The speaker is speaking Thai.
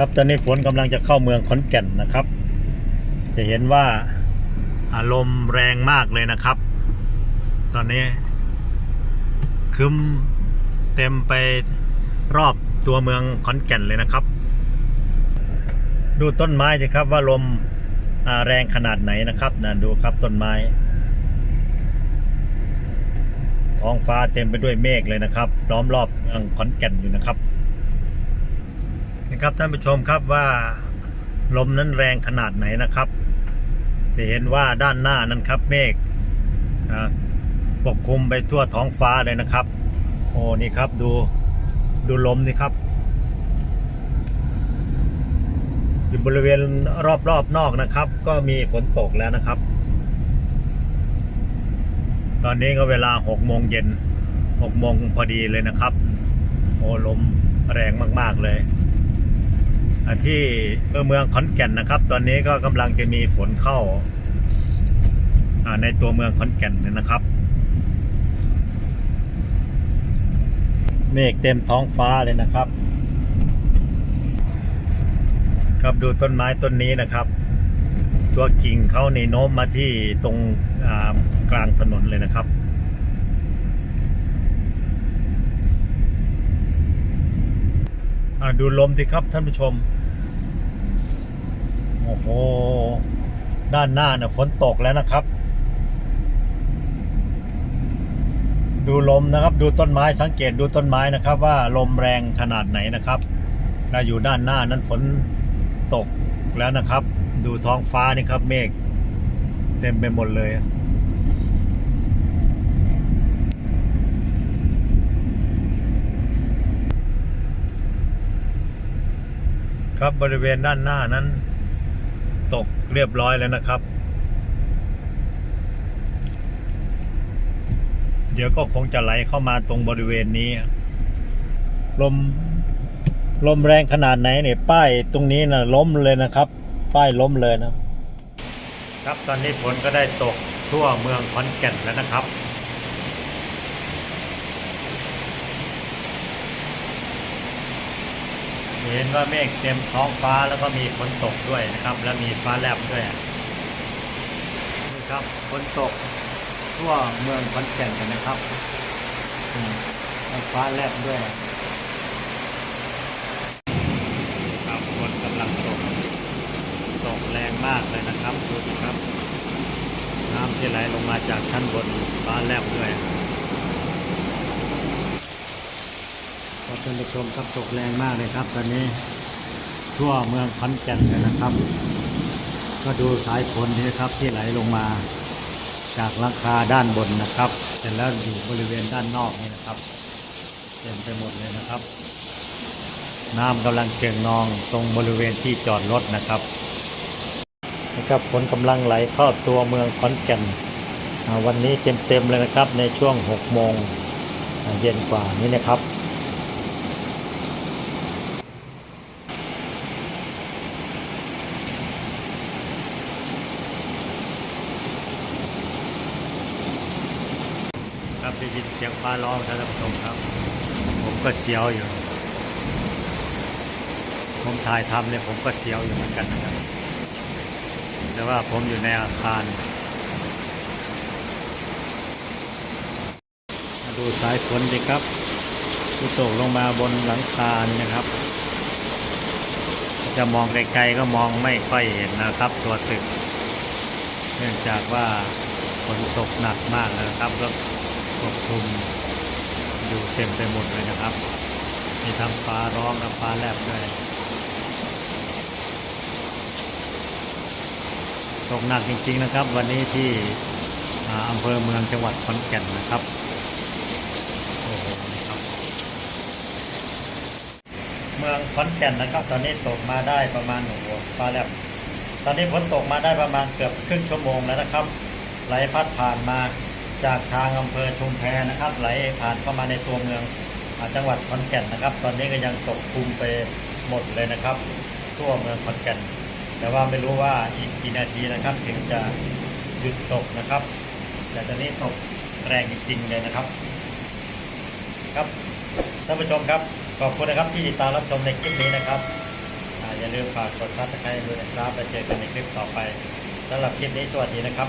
ครับตอนนี้ฝนกำลังจะเข้าเมืองขอนแก่นนะครับ จะเห็นว่าอารมณ์แรงมากเลยนะครับ ตอนนี้คึมเต็มไปรอบตัวเมืองขอนแก่นเลยนะครับ ดูต้นไม้สิครับว่าลมาแรงขนาดไหนนะครับนะดูครับต้นไม้ท้องฟ้าเต็มไปด้วยเมฆเลยนะครับ ล้อมรอบเมืองขอนแก่นอยู่นะครับ นะครับท่านผู้ชมครับว่าลมนั้นแรงขนาดไหนนะครับ จะเห็นว่าด้านหน้านั้นครับเมฆปกคลุมไปทั่วท้องฟ้าเลยนะครับ โอ้นี่ครับดูดูลมนี่ครับอยู่บริเวณรอบๆนนอกนะครับ ก็มีฝนตกแล้วนะครับ ตอนนี้ก็เวลา6โมงเย็น6โมงพอดีเลยนะครับ โอ้ลมแรงมาก ๆ เลย ที่เมืองขอนแก่นนะครับ ตอนนี้ก็กำลังจะมีฝนเข้าในตัวเมืองขอนแก่นเลยนะครับ เมฆเต็มท้องฟ้าเลยนะครับ ครับดูต้นไม้ต้นนี้นะครับ ตัวกิ่งเขาในโน้มมาที่ตรงกลางถนนเลยนะครับอ่าดูลมสิครับท่านผู้ชม โอ้โห ด้านหน้าเนี่ยฝนตกแล้วนะครับ ดูลมนะครับ ดูต้นไม้สังเกตดูต้นไม้นะครับ ว่าลมแรงขนาดไหนนะครับถ้าอยู่ด้านหน้านั้นฝนตกแล้วนะครับ ดูท้องฟ้านี่ครับ เมฆเต็มไปหมดเลยครับบริเวณด้านหน้านั้น ตกเรียบร้อยแล้วนะครับ เดี๋ยวก็คงจะไหลเข้ามาตรงบริเวณนี้ ลมลมแรงขนาดไหนเนี่ยป้ายตรงนี้นะล้มเลยนะครับ ป้ายล้มเลยนะครับ ตอนนี้ฝนก็ได้ตกทั่วเมืองขอนแก่นแล้วนะครับ เห็นว่าเมฆเต็มท้องฟ้าแล้วก็มีฝนตกด้วยนะครับ แล้วมีฟ้าแลบด้วยนี่ครับฝนตกทั่วเมืองขอนแก่นกันนะครับมแล้วฟ้าแลบด้วยครับฝนกำลังตกตกแรงมากเลยนะครับดูสิครับ น้ำที่ไหลลงมาจากชั้นบนฟ้าแลบด้วย ครับท่านผู้ชมครับตกแรงมากเลยครับ ตอนนี้ทั่วเมืองขอนแก่นเลยนะครับ ก็ดูสายฝนนี้ครับที่ไหลลงมา จากหลังคาด้านบนนะครับเสร็จแล้วอยู่บริเวณด้านนอกนี่นะครับเต็มไปหมดเลยนะครับ น้ำกำลังเจิ่งนองตรงบริเวณที่จอดรถนะครับนะครับฝนกำลังไหลเข้าตัวเมืองขอนแก่นวันนี้เต็มๆเลยนะครับในช่วง6โมงเย็นกว่านี้นะครับ ได้ยินเสียงฟ้าร้องท่านผู้ชมครับ ผมก็เสียวอยู่ ผมถ่ายทำเนี่ยผมก็เสียวอยู่เหมือนกันนะครับ แต่ว่าผมอยู่ในอาคาร มาดูสายฝนดิครับที่ตกลงมาบนหลังคานี่นะครับ จะมองไกลๆก็มองไม่ค่อยเห็นนะครับ ตัวตึก เนื่องจากว่าฝนตกหนักมากนะครับก็ กคลุมอยู่เต็มไปหมดเลยนะครับ มีทั้งฟ้าร้องและฟ้าแลบด้วยตกหนักจริงๆนะครับ วันนี้ที่อำเภอเมืองจังหวัดขอนแก่นนะครับโอ้โหนะครับเมืองขอนแก่นนะครับ ตอนนี้ตกมาได้ประมาณโอ้โหฟ้าแลบตอนนี้ฝนตกมาได้ประมาณเกือบครึ่งชั่วโมงแล้วนะครับ ไหลพัดผ่านมา จากทางอำเภอชุมแพนะครับ ไหลผ่านเข้ามาในตัวเมืองจังหวัดขอนแก่นนะครับ ตอนนี้ก็ยังตกคลุมไปหมดเลยนะครับ ทั่วเมืองขอนแก่น แต่ว่าไม่รู้ว่าอีกกี่นาทีนะครับ ถึงจะหยุดตกนะครับ แต่ตอนนี้ตกแรงจริงๆเลยนะครับ ครับท่านผู้ชมครับขอบคุณนะครับที่ติดตามรับชมในคลิปนี้นะครับอ่าอย่าลืมฝากกดซับสไครต์ด้วยนะครับไปเจอกันในคลิปต่อไปสำหรับคลิปนี้สวัสดีนะครับ